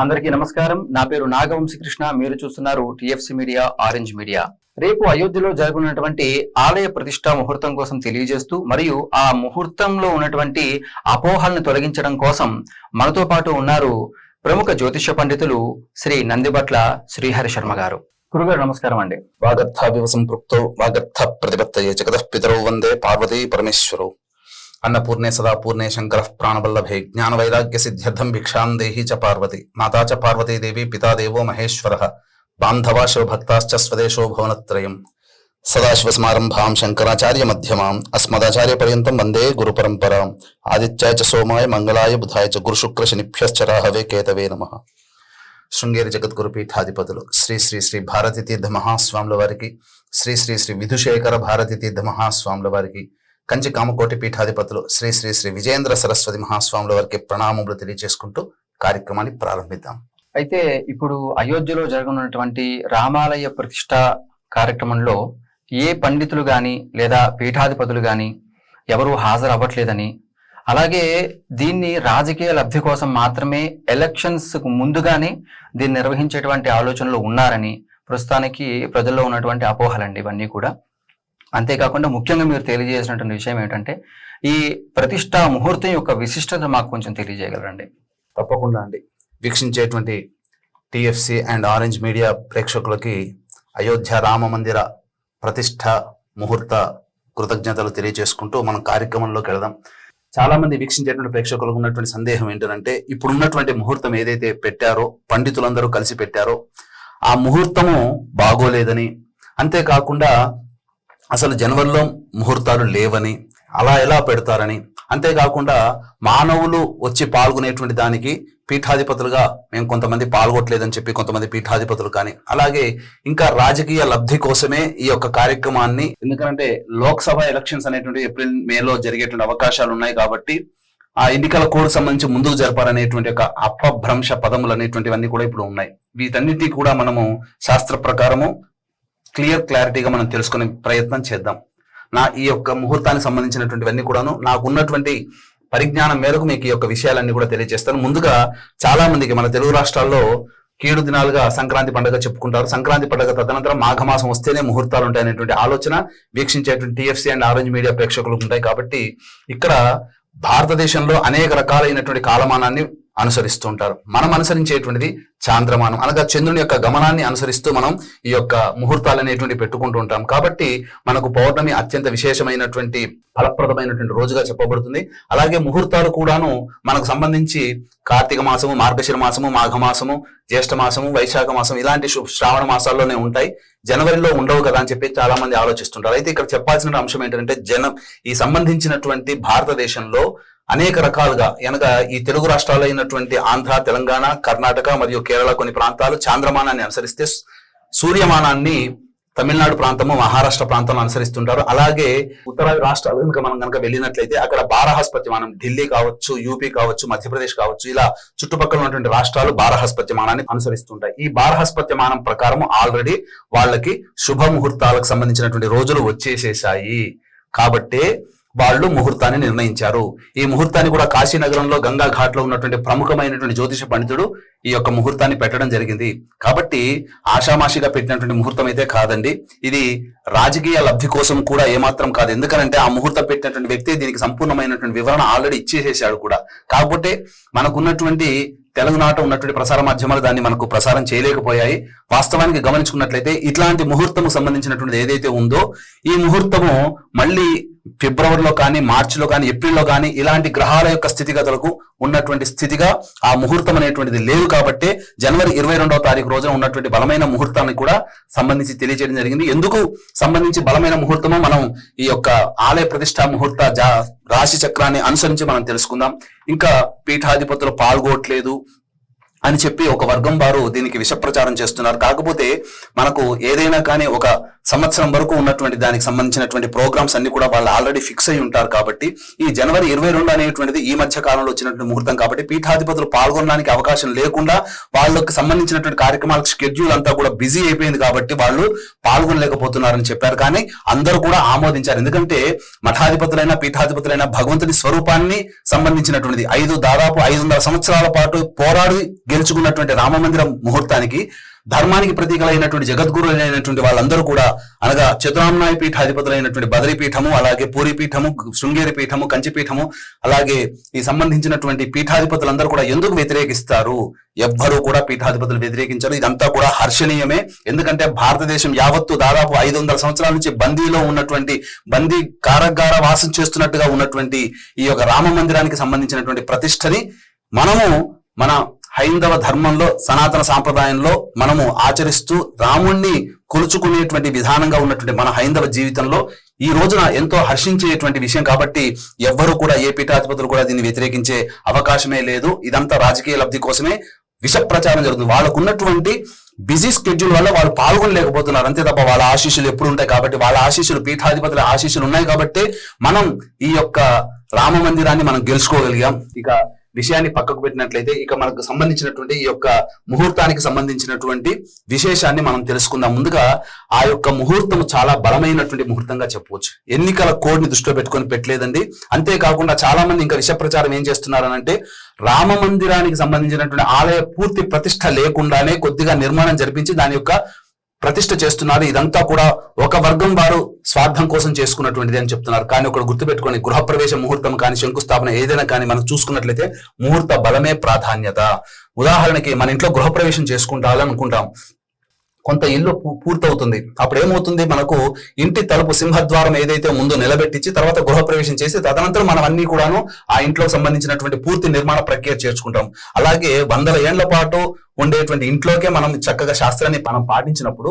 అందరికీ నమస్కారం. నా పేరు నాగవంశీకృష్ణ. మీరు చూస్తున్నారు టిఎఫ్సి మీడియా ఆరెంజ్ మీడియా. రేపు అయోధ్యలో జరగనున్నటువంటి ఆలయ ప్రతిష్టా ముహూర్తం కోసం తెలియజేస్తూ మరియు ఆ ముహూర్తంలో ఉన్నటువంటి అపోహలను తొలగించడం కోసం మనతో పాటు ఉన్నారు ప్రముఖ జ్యోతిష పండితులు శ్రీ నందిబట్ల శ్రీహరి శర్మ గారు. గురుగారు నమస్కారం అండి. వాగర్థావివ సంపృక్తో వాగర్థ ప్రతిపత్తయే జగతః పితరౌ వందే పార్వతీ పరమేశ్వరౌ. అన్నపూర్ణే సదా పూర్ణే శంకర ప్రాణవల్లభే జ్ఞాన వైరాగ్య సిద్ధ్యర్థం భిక్షాం దేహి చ పార్వతి మాతా చ పార్వతీదేవి పితాదేవో మహేశ్వర బాంధవా శివభక్తాశ్చ స్వదేశో భవనత్రయం సదాశివసమారంభాం శంకరాచార్య మధ్యమాం అస్మదాచార్య పర్యంతం వందే గురు పరంపరాం ఆదిత్యాయ చ సోమాయ మంగళాయ బుధాయ చ గురు శుక్ర శనిభ్యశ్చ రాహవే కేతవే నమ శృంగేరి జగద్గురు పీఠాధిపతులు శ్రీ శ్రీ శ్రీ భారతి తీర్థ మహాస్వాముల వారికి శ్రీ శ్రీ శ్రీ విధుశేఖర భారతి తీర్థ మహాస్వాముల వారికి కంచి కామకోటి పీఠాధిపతులు శ్రీ శ్రీ శ్రీ విజయేంద్ర సరస్వతి మహాస్వాముల వారికి ప్రణామములు తెలియజేసుకుంటూ కార్యక్రమాన్ని ప్రారంభిద్దాం. అయితే ఇప్పుడు అయోధ్యలో జరగనున్నటువంటి రామాలయ ప్రతిష్ట కార్యక్రమంలో ఏ పండితులు గాని లేదా పీఠాధిపతులు గాని ఎవరు హాజరు అవ్వట్లేదని అలాగే దీన్ని రాజకీయ లబ్ధి కోసం మాత్రమే ఎలక్షన్స్కు ముందుగానే దీన్ని నిర్వహించేటువంటి ఆలోచనలు ఉన్నారని ప్రస్తుతానికి ప్రజల్లో ఉన్నటువంటి అపోహలండి ఇవన్నీ కూడా. అంతేకాకుండా ముఖ్యంగా మీరు తెలియజేసినటువంటి విషయం ఏంటంటే ఈ ప్రతిష్టా ముహూర్తం యొక్క విశిష్టత మాకు కొంచెం తెలియజేయగలరండి. తప్పకుండా అండి. వీక్షించేటువంటి టిఎఫ్సి అండ్ ఆరెంజ్ మీడియా ప్రేక్షకులకి అయోధ్య రామ మందిర ప్రతిష్ట ముహూర్త కృతజ్ఞతలు తెలియజేసుకుంటూ మనం కార్యక్రమంలోకి వెళదాం. చాలా మంది వీక్షించేటువంటి ప్రేక్షకులకు ఉన్నటువంటి సందేహం ఏంటంటే ఇప్పుడు ఉన్నటువంటి ముహూర్తం ఏదైతే పెట్టారో పండితులందరూ కలిసి పెట్టారో ఆ ముహూర్తము బాగోలేదని. అంతేకాకుండా అసలు జనవరిలో ముహూర్తాలు లేవని అలా ఎలా పెడతారని. అంతేకాకుండా మానవులు వచ్చి పాల్గొనేటువంటి దానికి పీఠాధిపతులుగా మేము కొంతమంది పాల్గొట్టలేదని చెప్పి కొంతమంది పీఠాధిపతులు కానీ అలాగే ఇంకా రాజకీయ లబ్ధి కోసమే ఈ యొక్క కార్యక్రమాన్ని ఎందుకంటే లోక్సభ ఎలక్షన్స్ అనేటువంటి ఏప్రిల్ మేలో జరిగేటువంటి అవకాశాలు ఉన్నాయి కాబట్టి ఆ ఎన్నికల కోడ్ సంబంధించి ముందుకు జరపాలనేటువంటి ఒక అపభ్రంశ పదములు అనేటువంటివన్నీ కూడా ఇప్పుడు ఉన్నాయి. వీటన్నిటి కూడా మనము శాస్త్ర ప్రకారము క్లియర్ క్లారిటీగా మనం తెలుసుకునే ప్రయత్నం చేద్దాం. నా ఈ యొక్క ముహూర్తానికి సంబంధించినటువంటివన్నీ కూడాను నాకు ఉన్నటువంటి పరిజ్ఞానం మేరకు మీకు ఈ యొక్క విషయాలన్నీ కూడా తెలియజేస్తాను. ముందుగా చాలా మందికి మన తెలుగు రాష్ట్రాల్లో కీడు దినాలుగా సంక్రాంతి పండుగ చెప్పుకుంటారు. సంక్రాంతి పండుగ తదనంతరం మాఘమాసం వస్తేనే ముహూర్తాలు ఉంటాయనేటువంటి ఆలోచన వీక్షించేటువంటి టిఎఫ్సి అండ్ ఆరెంజ్ మీడియా ప్రేక్షకులకు ఉంటాయి. కాబట్టి ఇక్కడ భారతదేశంలో అనేక రకాలైనటువంటి కాలమానాన్ని అనుసరిస్తూ ఉంటారు మనం అనుసరించేటువంటిది చాంద్రమానం. అనగా చంద్రుని యొక్క గమనాన్ని అనుసరిస్తూ మనం ఈ యొక్క ముహూర్తాలు అనేటువంటి పెట్టుకుంటూ ఉంటాం. కాబట్టి మనకు పౌర్ణమి అత్యంత విశేషమైనటువంటి ఫలప్రదమైనటువంటి రోజుగా చెప్పబడుతుంది. అలాగే ముహూర్తాలు కూడాను మనకు సంబంధించి కార్తీక మాసము మార్గశిర మాసము మాఘమాసము జ్యేష్ఠ మాసము వైశాఖ మాసం ఇలాంటి శ్రావణ మాసాల్లోనే ఉంటాయి. జనవరిలో ఉండవు కదా అని చెప్పి చాలా మంది ఆలోచిస్తుంటారు. అయితే ఇక్కడ చెప్పాల్సిన అంశం ఏంటంటే జనం ఈ సంబంధించినటువంటి భారతదేశంలో అనేక రకాలుగా అనగా ఈ తెలుగు రాష్ట్రాలు అయినటువంటి ఆంధ్ర తెలంగాణ కర్ణాటక మరియు కేరళ కొన్ని ప్రాంతాలు చాంద్రమానాన్ని అనుసరిస్తే సూర్యమానాన్ని తమిళనాడు ప్రాంతము మహారాష్ట్ర ప్రాంతంలో అనుసరిస్తుంటారు. అలాగే ఉత్తరాది రాష్ట్రాలు కనుక మనం కనుక వెళ్ళినట్లయితే అక్కడ బారహస్పత్యమానం ఢిల్లీ కావచ్చు యూపీ కావచ్చు మధ్యప్రదేశ్ కావచ్చు ఇలా చుట్టుపక్కల ఉన్నటువంటి రాష్ట్రాలు బారహస్పత్యమానాన్ని అనుసరిస్తుంటాయి. ఈ బారహస్పత్యమానం ప్రకారం ఆల్రెడీ వాళ్ళకి శుభ ముహూర్తాలకు సంబంధించినటువంటి రోజులు వచ్చేసేసాయి. కాబట్టే వాళ్ళు ముహూర్తాన్ని నిర్ణయించారు. ఈ ముహూర్తాన్ని కూడా కాశీనగరంలో గంగా ఘాట్లో ఉన్నటువంటి ప్రముఖమైనటువంటి జ్యోతిష పండితుడు ఈ యొక్క ముహూర్తాన్ని పెట్టడం జరిగింది. కాబట్టి ఆషామాషిగా పెట్టినటువంటి ముహూర్తం అయితే కాదండి. ఇది రాజకీయ లబ్ధి కోసం కూడా ఏమాత్రం కాదు. ఎందుకంటే ఆ ముహూర్తం పెట్టినటువంటి వ్యక్తి దీనికి సంపూర్ణమైనటువంటి వివరణ ఆల్రెడీ ఇచ్చేసేసాడు కూడా. కాకపోతే మనకున్నటువంటి తెలుగునాట ఉన్నటువంటి ప్రసార మాధ్యమాలు దాన్ని మనకు ప్రసారం చేయలేకపోయాయి. వాస్తవానికి గమనించుకున్నట్లయితే ఇట్లాంటి ముహూర్తము సంబంధించినటువంటిది ఏదైతే ఉందో ఈ ముహూర్తము మళ్ళీ ఫిబ్రవరిలో కానీ మార్చిలో కానీ ఏప్రిల్లో కానీ ఇలాంటి గ్రహాల యొక్క స్థితిగతులకు ఉన్నటువంటి స్థితిగా ఆ ముహూర్తం అనేటువంటిది లేదు కాబట్టి జనవరి ఇరవై రెండవ తారీఖు రోజున ఉన్నటువంటి బలమైన ముహూర్తాన్ని కూడా సంబంధించి తెలియజేయడం జరిగింది. ఎందుకు సంబంధించి బలమైన ముహూర్తము మనం ఈ యొక్క ఆలయ ప్రతిష్టా ముహూర్త రాశి చక్రాన్ని అనుసరించి మనం తెలుసుకుందాం. ఇంకా పీఠాధిపతులు పాల్గొట్లేదు అని చెప్పి ఒక వర్గం వారు దీనికి విషప్రచారం చేస్తున్నారు. కాకపోతే మనకు ఏదైనా కానీ ఒక సంవత్సరం వరకు ఉన్నటువంటి దానికి సంబంధించినటువంటి ప్రోగ్రామ్స్ అన్ని కూడా వాళ్ళు ఆల్రెడీ ఫిక్స్ అయి ఉంటారు కాబట్టి ఈ జనవరి ఇరవై రెండు అనేటువంటిది ఈ మధ్య కాలంలో వచ్చినటువంటి ముహూర్తం కాబట్టి పీఠాధిపతులు పాల్గొనడానికి అవకాశం లేకుండా వాళ్ళకి సంబంధించినటువంటి కార్యక్రమాలకు షెడ్యూల్ అంతా కూడా బిజీ అయిపోయింది కాబట్టి వాళ్ళు పాల్గొనలేకపోతున్నారని చెప్పారు. కానీ అందరూ కూడా ఆమోదించారు. ఎందుకంటే మఠాధిపతులైన పీఠాధిపతులైన భగవంతుని స్వరూపాన్ని సంబంధించినటువంటిది ఐదు దాదాపు ఐదు వందల సంవత్సరాల పాటు పోరాడి గెలుచుకున్నటువంటి రామమందిర ముహూర్తానికి ధర్మానికి ప్రతీకలైనటువంటి జగద్గురులైనటువంటి వాళ్ళందరూ కూడా అనగా చతురామ్నాయ పీఠాధిపతులైనటువంటి బదరి పీఠము అలాగే పూరి పీఠము శృంగేరి పీఠము కంచి పీఠము అలాగే ఈ సంబంధించినటువంటి పీఠాధిపతులందరూ కూడా ఎందుకు వ్యతిరేకిస్తారు? ఎవ్వరూ కూడా పీఠాధిపతులు వ్యతిరేకించారు. ఇదంతా కూడా హర్షణీయమే. ఎందుకంటే భారతదేశం యావత్తు దాదాపు ఐదు వందల సంవత్సరాల నుంచి బందీలో ఉన్నటువంటి బందీ కారగార వాసం చేస్తున్నట్టుగా ఉన్నటువంటి ఈ యొక్క రామ మందిరానికి సంబంధించినటువంటి ప్రతిష్టని మనము మన హైందవ ధర్మంలో సనాతన సాంప్రదాయంలో మనము ఆచరిస్తూ రాముణ్ణి కొలుచుకునేటువంటి విధానంగా ఉన్నటువంటి మన హైందవ జీవితంలో ఈ రోజున ఎంతో హర్షించేటువంటి విషయం కాబట్టి ఎవ్వరూ కూడా ఏ పీఠాధిపతులు కూడా దీన్ని వ్యతిరేకించే అవకాశమే లేదు. ఇదంతా రాజకీయ లబ్ధి కోసమే విష ప్రచారం జరుగుతుంది. వాళ్ళకు ఉన్నటువంటి బిజీ స్కెడ్యూల్ వల్ల వాళ్ళు పాల్గొనలేకపోతున్నారు. అంతే తప్ప వాళ్ళ ఆశీస్సులు ఎప్పుడు ఉంటాయి కాబట్టి వాళ్ళ ఆశీస్సులు పీఠాధిపతుల ఆశీస్సులు ఉన్నాయి కాబట్టి మనం ఈ యొక్క రామ మందిరాన్ని మనం గెలుచుకోగలిగాం. ఇక విషయాన్ని పక్కకు పెట్టినట్లయితే ఇక మనకు సంబంధించినటువంటి ఈ యొక్క ముహూర్తానికి సంబంధించినటువంటి విశేషాన్ని మనం తెలుసుకుందాం. ముందుగా ఆ యొక్క ముహూర్తం చాలా బలమైనటువంటి ముహూర్తంగా చెప్పవచ్చు. ఎన్నికల కోడ్ని దృష్టిలో పెట్టుకొని పెట్టలేదండి. అంతేకాకుండా చాలా మంది ఇంకా విష ప్రచారం ఏం చేస్తున్నారనంటే రామ మందిరానికి సంబంధించినటువంటి ఆలయ పూర్తి ప్రతిష్ట లేకుండానే కొద్దిగా నిర్మాణం జరిపించి దాని యొక్క ప్రతిష్ట చేస్తున్నారు. ఇదంతా కూడా ఒక వర్గం వారు స్వార్థం కోసం చేసుకున్నటువంటిది అని చెప్తున్నారు. కానీ ఒకటి గుర్తుపెట్టుకొని గృహప్రవేశ ముహూర్తం కానీ శంకుస్థాపన ఏదైనా కానీ మనం చూసుకున్నట్లయితే ముహూర్త బలమే ప్రాధాన్యత. ఉదాహరణకి మన ఇంట్లో గృహప్రవేశం చేసుకుంటారు అనుకుంటాం. కొంత ఇల్లు పూ- పూర్తవుతుంది. అప్పుడు ఏమవుతుంది మనకు ఇంటి తలుపు సింహద్వారం ఏదైతే ముందు నిలబెట్టించి తర్వాత గృహప్రవేశం చేసి తదనంతరం మనం అన్ని కూడాను ఆ ఇంట్లో సంబంధించినటువంటి పూర్తి నిర్మాణ ప్రక్రియ చేర్చుకుంటాం. అలాగే వందల ఏండ్ల పాటు ఉండేటువంటి ఇంట్లోకే మనం చక్కగా శాస్త్రాన్ని మనం పాటించినప్పుడు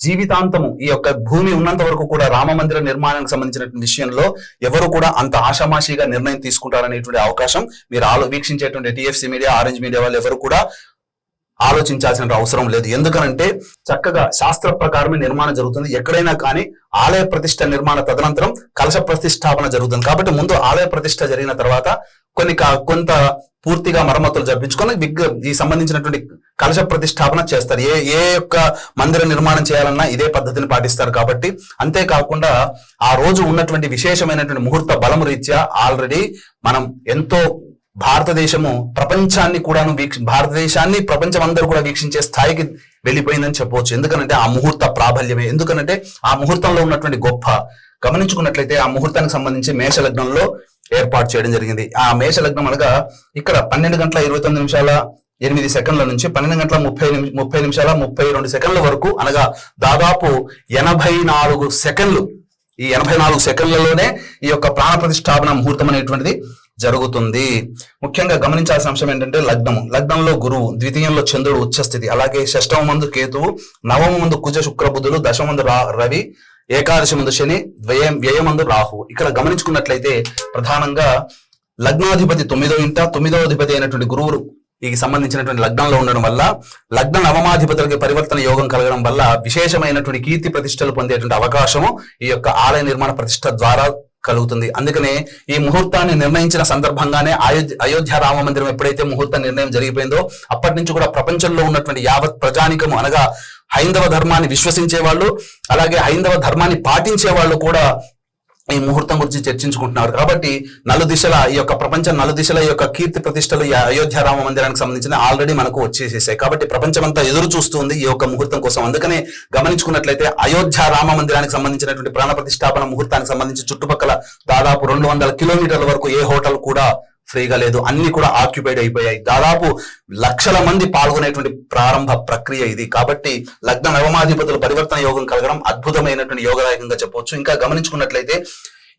జీవితాంతము ఈ యొక్క భూమి ఉన్నంత వరకు కూడా రామ మందిర నిర్మాణానికి సంబంధించినటువంటి విషయంలో ఎవరు కూడా అంత ఆషామాషిగా నిర్ణయం తీసుకుంటారనేటువంటి అవకాశం మీరు ఆలో వీక్షించేటువంటి టిఎఫ్సి మీడియా ఆరెంజ్ మీడియా వాళ్ళు ఎవరు కూడా ఆలోచించాల్సిన అవసరం లేదు. ఎందుకనంటే చక్కగా శాస్త్ర ప్రకారమే నిర్మాణం జరుగుతుంది. ఎక్కడైనా కానీ ఆలయ ప్రతిష్ట నిర్మాణ తదనంతరం కలశ ప్రతిష్టాపన జరుగుతుంది. కాబట్టి ముందు ఆలయ ప్రతిష్ట జరిగిన తర్వాత కొన్ని కొంత పూర్తిగా మరమ్మతులు జరిపించుకొని విగ్ ఈ సంబంధించినటువంటి కలశ ప్రతిష్టాపన చేస్తారు. ఏ ఏ యొక్క మందిర నిర్మాణం చేయాలన్నా ఇదే పద్ధతిని పాటిస్తారు. కాబట్టి అంతేకాకుండా ఆ రోజు ఉన్నటువంటి విశేషమైనటువంటి ముహూర్త బలము రీత్యా ఆల్రెడీ మనం ఎంతో భారతదేశము ప్రపంచాన్ని కూడాను వీక్ష భారతదేశాన్ని ప్రపంచం అందరూ కూడా వీక్షించే స్థాయికి వెళ్ళిపోయిందని చెప్పవచ్చు. ఎందుకంటే ఆ ముహూర్త ప్రాబల్యమే. ఎందుకంటే ఆ ముహూర్తంలో ఉన్నటువంటి గొప్ప గమనించుకున్నట్లయితే ఆ ముహూర్తానికి సంబంధించి మేష లగ్నంలో ఏర్పాటు చేయడం జరిగింది. ఆ మేష లగ్నం అనగా ఇక్కడ పన్నెండు గంటల ఇరవై తొమ్మిది నిమిషాల ఎనిమిది సెకండ్ల నుంచి పన్నెండు గంటల ముప్పై ముప్పై నిమిషాల ముప్పై రెండు సెకండ్ల వరకు అనగా దాదాపు ఎనభై నాలుగు సెకండ్లు ఈ ఎనభై నాలుగు సెకండ్లలోనే ఈ యొక్క ప్రాణ ప్రతిష్టాపన ముహూర్తం అనేటువంటిది జరుగుతుంది. ముఖ్యంగా గమనించాల్సిన అంశం ఏంటంటే లగ్నము. లగ్నంలో గురువు ద్వితీయంలో చంద్రుడు ఉచ్చస్థితి అలాగే షష్టమ మందు కేతువు నవమ ముందు కుజ శుక్ర దశమ మందు రవి ఏకాదశి ముందు శని వ్యయం వ్యయమందు రాహు. ఇక్కడ గమనించుకున్నట్లయితే ప్రధానంగా లగ్నాధిపతి తొమ్మిదో ఇంట తొమ్మిదో అధిపతి అయినటువంటి గురువులు ఈ సంబంధించినటువంటి లగ్నంలో ఉండడం వల్ల లగ్న నవమాధిపతులకి పరివర్తన యోగం కలగడం వల్ల విశేషమైనటువంటి కీర్తి ప్రతిష్టలు పొందేటువంటి అవకాశము ఈ యొక్క ఆలయ నిర్మాణ ప్రతిష్ట ద్వారా కలుగుతుంది. అందుకనే ఈ ముహూర్తాన్ని నిర్ణయించిన సందర్భంగానే అయోధ్య అయోధ్య రామ మందిరం ఎప్పుడైతే ముహూర్త నిర్ణయం జరిగిపోయిందో అప్పటి నుంచి కూడా ప్రపంచంలో ఉన్నటువంటి యావత్ ప్రజానికము అనగా హైందవ ధర్మాన్ని విశ్వసించే వాళ్ళు అలాగే హైందవ ధర్మాన్ని పాటించే వాళ్ళు కూడా ఈ ముహూర్తం గురించి చర్చించుకుంటున్నారు. కాబట్టి నలు దిశల ఈ యొక్క ప్రపంచ నలు దిశల ఈ యొక్క కీర్తి ప్రతిష్టలు ఈ అయోధ్య రామ మందిరానికి సంబంధించిన ఆల్రెడీ మనకు వచ్చేసేసాయి. కాబట్టి ప్రపంచం అంతా ఎదురు చూస్తుంది ఈ యొక్క ముహూర్తం కోసం. అందుకనే గమనించుకున్నట్లయితే అయోధ్య రామ మందిరానికి సంబంధించినటువంటి ప్రాణ ప్రతిష్టాపన ముహూర్తానికి సంబంధించి చుట్టుపక్కల దాదాపు రెండు వందల కిలోమీటర్ల వరకు ఏ హోటల్ కూడా ఫ్రీగా లేదు. అన్ని కూడా ఆక్యుపైడ్ అయిపోయాయి. దాదాపు లక్షల మంది పాల్గొనేటువంటి ప్రారంభ ప్రక్రియ ఇది. కాబట్టి లగ్న నవమాధిపతుల పరివర్తన యోగం కలగడం అద్భుతమైనటువంటి యోగదాయకంగా చెప్పవచ్చు. ఇంకా గమనించుకున్నట్లయితే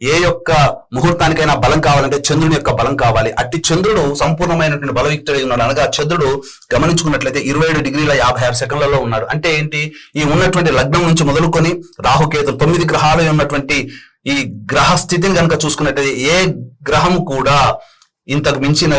ఏ యొక్క ముహూర్తానికైనా బలం కావాలంటే చంద్రుని యొక్క బలం కావాలి. అట్టి చంద్రుడు సంపూర్ణమైనటువంటి బలయుక్తుడై ఉన్నాడు అనగా చంద్రుడు గమనించుకున్నట్లయితే ఇరవై ఏడు డిగ్రీల యాభై ఆరు సెకండ్లలో ఉన్నాడు. అంటే ఏంటి? ఈ ఉన్నటువంటి లగ్నం నుంచి మొదలుకొని రాహుకేతు తొమ్మిది గ్రహాలు ఉన్నటువంటి ఈ గ్రహ స్థితిని కనుక చూసుకున్నట్లయితే ఏ గ్రహం కూడా ఇంతకు మించిన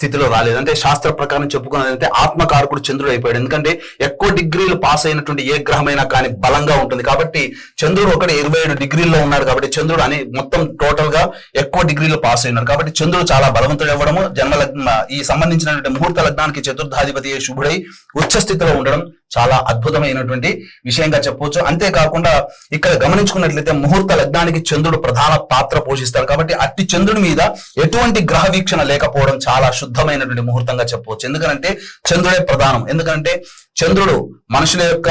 స్థితిలో రాలేదు. అంటే శాస్త్ర ప్రకారం చెప్పుకున్నదంటే ఆత్మకారకుడు చంద్రుడు అయిపోయాడు. ఎందుకంటే ఎక్కువ డిగ్రీలు పాస్ అయినటువంటి ఏ గ్రహమైనా కానీ బలంగా ఉంటుంది. కాబట్టి చంద్రుడు ఒకటి ఇరవై ఏడు డిగ్రీల్లో ఉన్నాడు కాబట్టి చంద్రుడు అని మొత్తం టోటల్గా ఎక్కువ డిగ్రీలు పాస్ అయినాడు. కాబట్టి చంద్రుడు చాలా బలవంతుడు అవ్వడము జన్మ లగ్న ఈ సంబంధించినటువంటి ముహూర్త లగ్నానికి చతుర్థాధిపతి శుభుడై ఉచ్చ స్థితిలో ఉండడం చాలా అద్భుతమైనటువంటి విషయంగా చెప్పవచ్చు అంతేకాకుండా ఇక్కడ గమనించుకున్నట్లయితే ముహూర్త లగ్నానికి చంద్రుడు ప్రధాన పాత్ర పోషిస్తాడు. కాబట్టి అట్టి చంద్రుడి మీద ఎటువంటి గ్రహ వీక్షణ లేకపోవడం చాలా శుద్ధమైనటువంటి ముహూర్తంగా చెప్పవచ్చు. ఎందుకంటే చంద్రుడే ప్రధానం. ఎందుకంటే చంద్రుడు మనుషుల యొక్క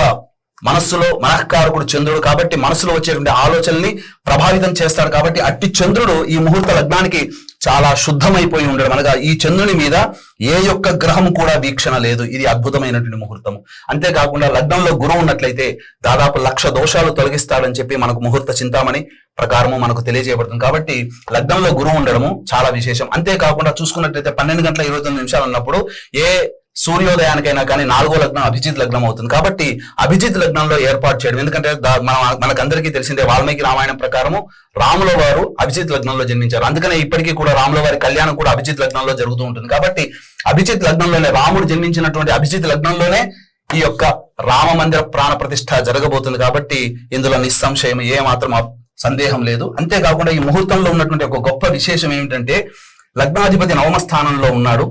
మనస్సులో మనఃకారకుడు చంద్రుడు కాబట్టి మనసులో వచ్చేటువంటి ఆలోచనల్ని ప్రభావితం చేస్తాడు కాబట్టి అట్టి చంద్రుడు ఈ ముహూర్త లగ్నానికి చాలా శుద్ధమైపోయి ఉండడం. అనగా ఈ చంద్రుని మీద ఏ యొక్క గ్రహం కూడా వీక్షణ లేదు. ఇది అద్భుతమైనటువంటి ముహూర్తం. అంతేకాకుండా లగ్నంలో గురువు ఉన్నట్లయితే దాదాపు లక్ష దోషాలు తొలగిస్తాడని చెప్పి మనకు ముహూర్త చింతామణి ప్రకారము మనకు తెలియజేయబడుతుంది. కాబట్టి లగ్నంలో గురువు ఉండడము చాలా విశేషం. అంతేకాకుండా చూసుకున్నట్లయితే పన్నెండు గంటల ఇరవై తొమ్మిది నిమిషాలు ఉన్నప్పుడు ఏ సూర్యోదయానికైనా కానీ నాలుగో లగ్నం అభిజిత్ లగ్నం అవుతుంది. కాబట్టి అభిజిత్ లగ్నంలో ఏర్పాటు చేయడం. ఎందుకంటే దా- మనకందరికీ తెలిసిందే వాల్మీకి రామాయణం ప్రకారము రాముల వారు అభిజిత్ లగ్నంలో జన్మించారు. అందుకనే ఇప్పటికీ కూడా రాముల వారి కళ్యాణం కూడా అభిజిత్ లగ్నంలో జరుగుతూ ఉంటుంది. కాబట్టి అభిజిత్ లగ్నంలోనే రాముడు జన్మించినటువంటి అభిజిత్ లగ్నంలోనే ఈ యొక్క రామ మందిర ప్రాణ ప్రతిష్ట జరగబోతుంది. కాబట్టి ఇందులో నిస్సంశయం ఏ మాత్రం సందేహం లేదు. అంతేకాకుండా ఈ ముహూర్తంలో ఉన్నటువంటి ఒక గొప్ప విశేషం ఏమిటంటే లగ్నాధిపతి నవమ స్థానంలో ఉన్నాడు.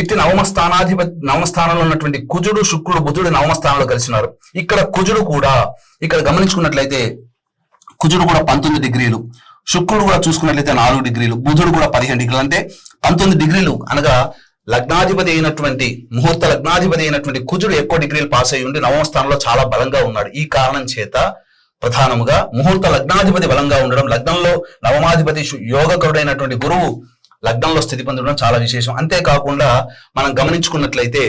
ఇట్టి నవమ స్థానాధిపతి నవమ స్థానంలో ఉన్నటువంటి కుజుడు శుక్రుడు బుధుడు నవమ స్థానంలో కలిసినారు. ఇక్కడ కుజుడు కూడా ఇక్కడ గమనించుకున్నట్లయితే కుజుడు కూడా పంతొమ్మిది డిగ్రీలు శుక్రుడు కూడా చూసుకున్నట్లయితే నాలుగు డిగ్రీలు బుధుడు కూడా పదిహేను డిగ్రీలు. అంటే పంతొమ్మిది డిగ్రీలు అనగా లగ్నాధిపతి అయినటువంటి ముహూర్త లగ్నాధిపతి అయినటువంటి కుజుడు ఎక్కువ డిగ్రీలు పాస్ అయి ఉండి నవమ స్థానంలో చాలా బలంగా ఉన్నాడు. ఈ కారణం చేత ప్రధానముగా ముహూర్త లగ్నాధిపతి బలంగా ఉండడం లగ్నంలో నవమాధిపతి యోగకరుడైనటువంటి గురువు లగ్నంలో స్థితి పొందడం చాలా విశేషం. అంతేకాకుండా మనం గమనించుకున్నట్లయితే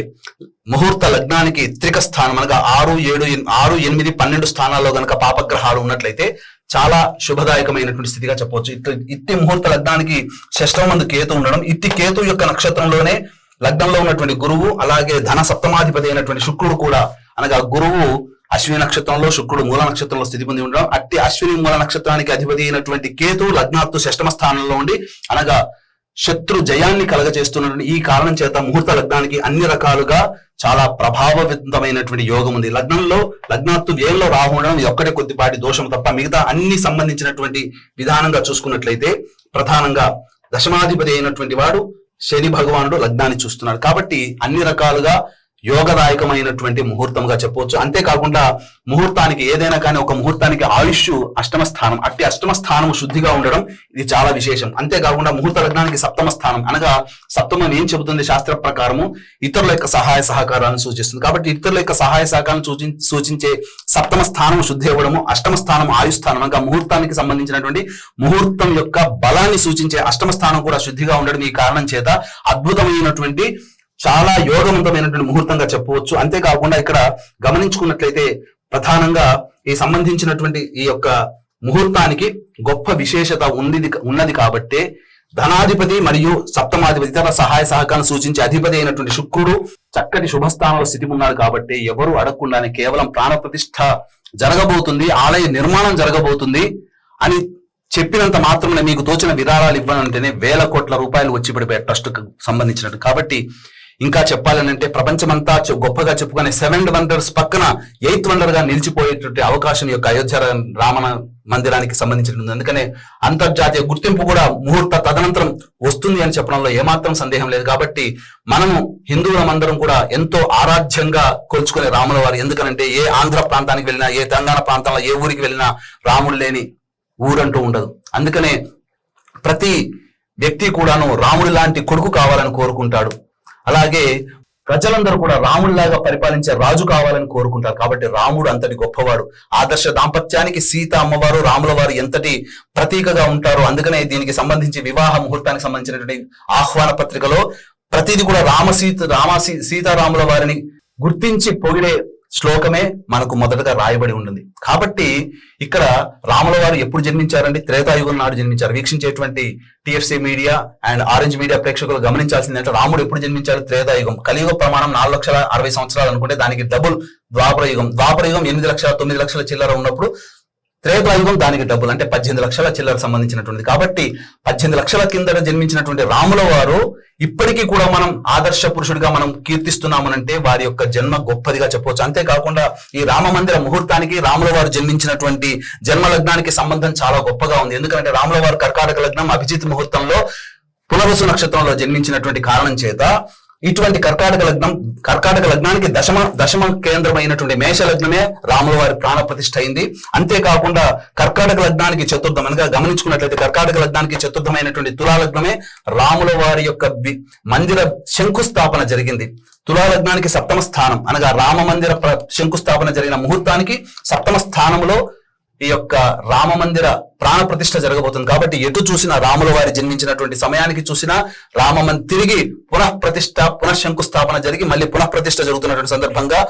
ముహూర్త లగ్నానికి త్రిక స్థానం అనగా ఆరు ఏడు ఆరు ఎనిమిది పన్నెండు స్థానాల్లో గనక పాపగ్రహాలు ఉన్నట్లయితే చాలా శుభదాయకమైనటువంటి స్థితిగా చెప్పవచ్చు. ఇట్టి ఇట్టి ముహూర్త లగ్నానికి షష్టమ మందు కేతు ఉండడం ఇట్టి కేతు యొక్క నక్షత్రంలోనే లగ్నంలో ఉన్నటువంటి గురువు అలాగే ధన సప్తమాధిపతి అయినటువంటి శుక్రుడు కూడా అనగా గురువు అశ్విని నక్షత్రంలో శుక్రుడు మూల నక్షత్రంలో స్థితి పొంది ఉండడం. అట్టి అశ్విని మూల నక్షత్రానికి అధిపతి అయినటువంటి కేతు లగ్నాత్తు షష్టమ స్థానంలో ఉండి అనగా శత్రు జయాన్ని కలగజేస్తున్నటువంటి ఈ కారణం చేత ముహూర్త లగ్నానికి అన్ని రకాలుగా చాలా ప్రభావవంతమైనటువంటి యోగం ఉంది. లగ్నంలో లగ్నాత్తు వ్యయంలో రాహు ఉండడం ఒక్కటే కొద్దిపాటి దోషం తప్ప మిగతా అన్ని సంబంధించినటువంటి విధానంగా చూసుకున్నట్లయితే ప్రధానంగా దశమాధిపతి అయినటువంటి వాడు శని భగవానుడు లగ్నాన్ని చూస్తున్నాడు కాబట్టి అన్ని రకాలుగా యోగదాయకమైనటువంటి ముహూర్తంగా చెప్పవచ్చు. అంతేకాకుండా ముహూర్తానికి ఏదైనా కానీ ఒక ముహూర్తానికి ఆయుష్ అష్టమ స్థానం అట్టి అష్టమ స్థానం శుద్ధిగా ఉండడం ఇది చాలా విశేషం. అంతేకాకుండా ముహూర్త లగ్నానికి సప్తమ స్థానం అనగా సప్తమం ఏం చెబుతుంది? శాస్త్ర ప్రకారము ఇతరుల యొక్క సహాయ సహకారాలను సూచిస్తుంది. కాబట్టి ఇతరుల యొక్క సహాయ సహకారాలను సూచి సూచించే సప్తమ స్థానం శుద్ధి ఇవ్వడము అష్టమ స్థానం ఆయు స్థానం అనగా ముహూర్తానికి సంబంధించినటువంటి ముహూర్తం యొక్క బలాన్ని సూచించే అష్టమ స్థానం కూడా శుద్ధిగా ఉండడం ఈ కారణం చేత అద్భుతమైనటువంటి చాలా యోగవంతమైనటువంటి ముహూర్తంగా చెప్పవచ్చు. అంతేకాకుండా ఇక్కడ గమనించుకున్నట్లయితే ప్రధానంగా ఈ సంబంధించినటువంటి ఈ యొక్క ముహూర్తానికి గొప్ప విశేషత ఉంది ఉన్నది కాబట్టే ధనాధిపతి మరియు సప్తమాధిపతి ఇతర సహాయ సహకారం సూచించే అధిపతి అయినటువంటి శుక్రుడు చక్కటి శుభస్థానంలో స్థితి ఉన్నాడు కాబట్టి ఎవరు అడగకుండానే కేవలం ప్రాణ ప్రతిష్ట జరగబోతుంది ఆలయ నిర్మాణం జరగబోతుంది అని చెప్పినంత మాత్రమే మీకు తోచిన విరాళాలు ఇవ్వనంటేనే వేల కోట్ల రూపాయలు వచ్చి పడిపోయే ట్రస్ట్కు సంబంధించినట్టు. కాబట్టి ఇంకా చెప్పాలనంటే ప్రపంచమంతా గొప్పగా చెప్పుకునే సెవెన్ వండర్స్ పక్కన ఎయిత్ వండర్గా నిలిచిపోయేటువంటి అవకాశం యొక్క అయోధ్య రామణ రామన మందిరానికి సంబంధించినది. అందుకనే అంతర్జాతీయ గుర్తింపు కూడా ముహూర్త తదనంతరం వస్తుంది అని చెప్పడంలో ఏమాత్రం సందేహం లేదు. కాబట్టి మనము హిందువులమందరం కూడా ఎంతో ఆరాధ్యంగా కొలుచుకునే రాముల వారు. ఎందుకనంటే ఏ ఆంధ్ర ప్రాంతానికి వెళ్ళినా ఏ తెలంగాణ ప్రాంతంలో ఏ ఊరికి వెళ్ళినా రాముడు లేని ఊరంటూ ఉండదు. అందుకనే ప్రతి వ్యక్తి కూడాను రాముడి లాంటి కొడుకు కావాలని కోరుకుంటాడు. అలాగే ప్రజలందరూ కూడా రాముడిలాగా పరిపాలించే రాజు కావాలని కోరుకుంటారు. కాబట్టి రాముడు అంతటి గొప్పవాడు. ఆదర్శ దాంపత్యానికి సీత అమ్మవారు రాముల వారు ఎంతటి ప్రతీకగా ఉంటారో అందుకనే దీనికి సంబంధించి వివాహ ముహూర్తానికి సంబంధించినటువంటి ఆహ్వాన పత్రికలో ప్రతిది కూడా రామ సీత రామ సీ- సీతారాముల వారిని గుర్తించి పొగిడే శ్లోకమే మనకు మొదటగా రాయబడి ఉంటుంది. కాబట్టి ఇక్కడ రాముల వారు ఎప్పుడు జన్మించారండి? త్రేతాయుగం నాడు జన్మించారు. వీక్షించేటువంటి TFC Media and Orange Media ప్రేక్షకులు గమనించాల్సింది అంటే రాముడు ఎప్పుడు జన్మించారు త్రేతాయుగం. కలియుగ ప్రమాణం నాలుగు లక్షల అరవై సంవత్సరాలు అనుకుంటే దానికి డబుల్ ద్వాపరయుగం. ద్వాపరయుగం ఎనిమిది లక్షల తొమ్మిది లక్షల చిల్లర ఉన్నప్పుడు త్రేతాయుగం దానికి డబ్బులు అంటే పద్దెనిమిది లక్షల చిల్లర సంబంధించినటువంటిది. కాబట్టి పద్దెనిమిది లక్షల కింద జన్మించినటువంటి రాముల వారు ఇప్పటికీ కూడా మనం ఆదర్శ పురుషుడిగా మనం కీర్తిస్తున్నామనంటే వారి యొక్క జన్మ గొప్పదిగా చెప్పవచ్చు. అంతేకాకుండా ఈ రామ మందిర ముహూర్తానికి రాముల వారు జన్మించినటువంటి జన్మ లగ్నానికి సంబంధం చాలా గొప్పగా ఉంది. ఎందుకంటే రాముల వారు కర్కాటక లగ్నం అభిజిత్ ముహూర్తంలో పునరుసు నక్షత్రంలో జన్మించినటువంటి కారణం చేత ఇటువంటి కర్కాటక లగ్నం కర్కాటక లగ్నానికి దశమ దశమ కేంద్రమైనటువంటి మేష లగ్నమే రాముల వారి ప్రాణ ప్రతిష్ఠ అయింది. అంతేకాకుండా కర్కాటక లగ్నానికి చతుర్థం అనగా గమనించుకున్నట్లయితే కర్కాటక లగ్నానికి చతుర్థమైనటువంటి తులా లగ్నమే రాముల వారి యొక్క మందిర శంకుస్థాపన జరిగింది. తులా లగ్నానికి సప్తమ స్థానం అనగా రామ మందిర ప్ర- శంకుస్థాపన జరిగిన ముహూర్తానికి సప్తమ స్థానంలో ఈ యొక్క రామ మందిర ప్రాణ ప్రతిష్ఠ జరగబోతుంది. కాబట్టి ఎటు చూసినా రాముల వారి జన్మించినటువంటి సమయానికి చూసినా రామ తిరిగి పునః ప్రతిష్ఠ పునఃశంకుస్థాపన జరిగి మళ్ళీ పునః ప్రతిష్ఠ జరుగుతున్నటువంటి సందర్భంగా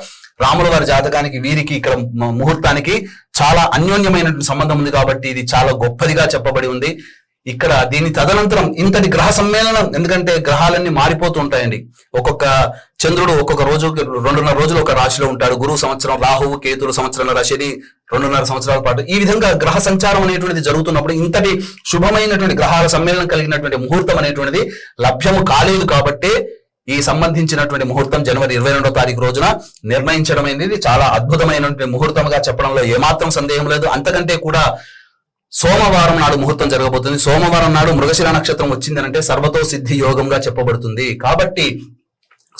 రాముల వారి జాతకానికి వీరికి ఇక్కడ ముహూర్తానికి చాలా అన్యోన్యమైనటువంటి సంబంధం ఉంది కాబట్టి ఇది చాలా గొప్పదిగా చెప్పబడి ఉంది. ఇక్కడ దీని తదనంతరం ఇంతటి గ్రహ సమ్మేళనం ఎందుకంటే గ్రహాలన్నీ మారిపోతూ ఉంటాయండి. ఒక్కొక్క చంద్రుడు ఒక్కొక్క రోజు రెండున్నర రోజులు ఒక రాశిలో ఉంటాడు. గురువు సంవత్సరం రాహువు కేతులు సంవత్సరాల శని రెండున్నర సంవత్సరాల పాటు. ఈ విధంగా గ్రహ సంచారం అనేటువంటిది జరుగుతున్నప్పుడు ఇంతటి శుభమైనటువంటి గ్రహాల సమ్మేళనం కలిగినటువంటి ముహూర్తం అనేటువంటిది లభ్యము కాలేదు కాబట్టే ఈ సంబంధించినటువంటి ముహూర్తం జనవరి ఇరవై రెండో తారీఖు రోజున నిర్ణయించడం అనేది చాలా అద్భుతమైనటువంటి ముహూర్తంగా చెప్పడంలో ఏమాత్రం సందేహం లేదు. అంతకంటే కూడా సోమవారం నాడు ముహూర్తం జరగబోతుంది. సోమవారం నాడు మృగశిర నక్షత్రం వచ్చిందనంటే సర్వతో సిద్ధి యోగంగా చెప్పబడుతుంది. కాబట్టి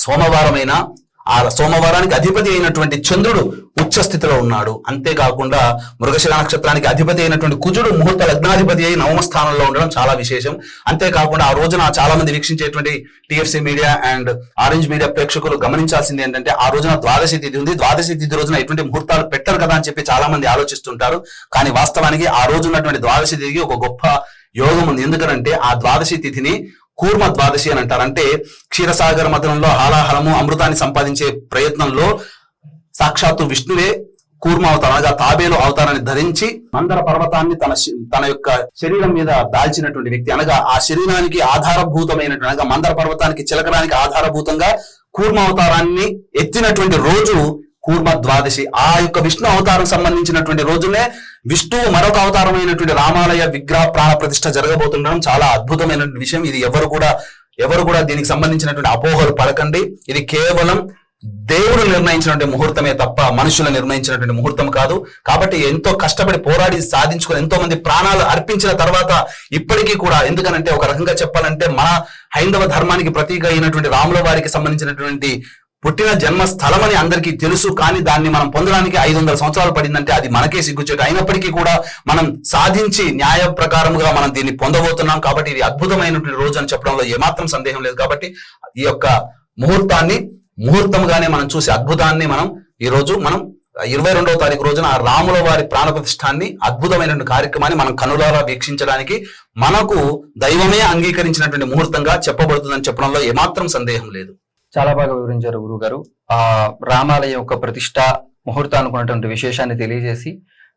సోమవారమైనా ఆ సోమవారానికి అధిపతి అయినటువంటి చంద్రుడు ఉచ్చ స్థితిలో ఉన్నాడు. అంతేకాకుండా మృగశిర నక్షత్రానికి అధిపతి అయినటువంటి కుజుడు ముహూర్త లగ్నాధిపతి అయి నవమ స్థానంలో ఉండడం చాలా విశేషం. అంతేకాకుండా ఆ రోజున చాలా మంది వీక్షించేటువంటి TFC Media and Orange Media ప్రేక్షకులు గమనించాల్సింది ఏంటంటే ఆ రోజున ద్వాదశి తిథి ఉంది. ద్వాదశి తిథి రోజున ఎటువంటి ముహూర్తాలు పెట్టరు కదా అని చెప్పి చాలా మంది ఆలోచిస్తుంటారు. కానీ వాస్తవానికి ఆ రోజు ఉన్నటువంటి ద్వాదశి తిథికి ఒక గొప్ప యోగం ఉంది. ఎందుకంటే ఆ ద్వాదశి తిథిని కూర్మ ద్వాదశి అని అంటారు. అంటే క్షీరసాగర మథనంలో హాలాహలము అమృతాన్ని సంపాదించే ప్రయత్నంలో సాక్షాత్తు విష్ణువే కూర్మ అవతారం అనగా తాబేలు అవతారాన్ని ధరించి మందర పర్వతాన్ని తన తన యొక్క శరీరం మీద దాల్చినటువంటి వ్యక్తి. అనగా ఆ శరీరానికి ఆధారభూతమైనటువంటి అనగా మందర పర్వతానికి చిలకడానికి ఆధారభూతంగా కూర్మ అవతారాన్ని ఎత్తినటువంటి రోజు కూర్మ ద్వాదశి. ఆ యొక్క విష్ణు అవతారం సంబంధించినటువంటి రోజునే విష్ణువు మరొక అవతారమైనటువంటి రామాలయ విగ్రహ ప్రాణ ప్రతిష్ట జరగబోతుండడం చాలా అద్భుతమైన విషయం. ఇది ఎవరు కూడా ఎవరు కూడా దీనికి సంబంధించినటువంటి అపోహలు పడకండి. ఇది కేవలం దేవుడు నిర్ణయించినటువంటి ముహూర్తమే తప్ప మనుషులు నిర్ణయించినటువంటి ముహూర్తం కాదు. కాబట్టి ఎంతో కష్టపడి పోరాడి సాధించుకుని ఎంతో మంది ప్రాణాలు అర్పించిన తర్వాత ఇప్పటికీ కూడా ఎందుకనంటే ఒక రకంగా చెప్పాలంటే మన హైందవ ధర్మానికి ప్రతీక అయినటువంటి రాముల వారికి సంబంధించినటువంటి పుట్టిన జన్మ స్థలం అని అందరికీ తెలుసు కానీ దాన్ని మనం పొందడానికి ఐదు వందల సంవత్సరాలు పడిందంటే అది మనకే సిగ్గుచేటు. అయినప్పటికీ కూడా మనం సాధించి న్యాయ ప్రకారముగా మనం దీన్ని పొందబోతున్నాం కాబట్టి ఇది అద్భుతమైనటువంటి రోజు అని చెప్పడంలో ఏమాత్రం సందేహం లేదు కాబట్టి ఈ యొక్క ముహూర్తాన్ని ముహూర్తంగానే మనం చూసి అద్భుతాన్ని మనం ఈ రోజు మనం ఇరవై రెండవ తారీఖు రోజున ఆ రాముల వారి ప్రాణ ప్రతిష్టాన్ని అద్భుతమైనటువంటి కార్యక్రమాన్ని మనం కనులారా వీక్షించడానికి మనకు దైవమే అంగీకరించినటువంటి ముహూర్తంగా చెప్పబడుతుందని చెప్పడంలో ఏమాత్రం సందేహం లేదు. చాలా బాగా వివరించారు గురువు గారు ఆ రామాలయం యొక్క ప్రతిష్ట ముహూర్తానికి ఉన్నటువంటి విశేషాన్ని తెలియజేసి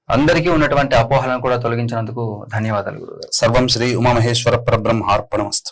అందరికీ ఉన్నటువంటి అపోహలను కూడా తొలగించినందుకు ధన్యవాదాలు గురువు గారు సర్వం శ్రీ ఉమామహేశ్వర పరబ్రహ్మార్పణమస్తు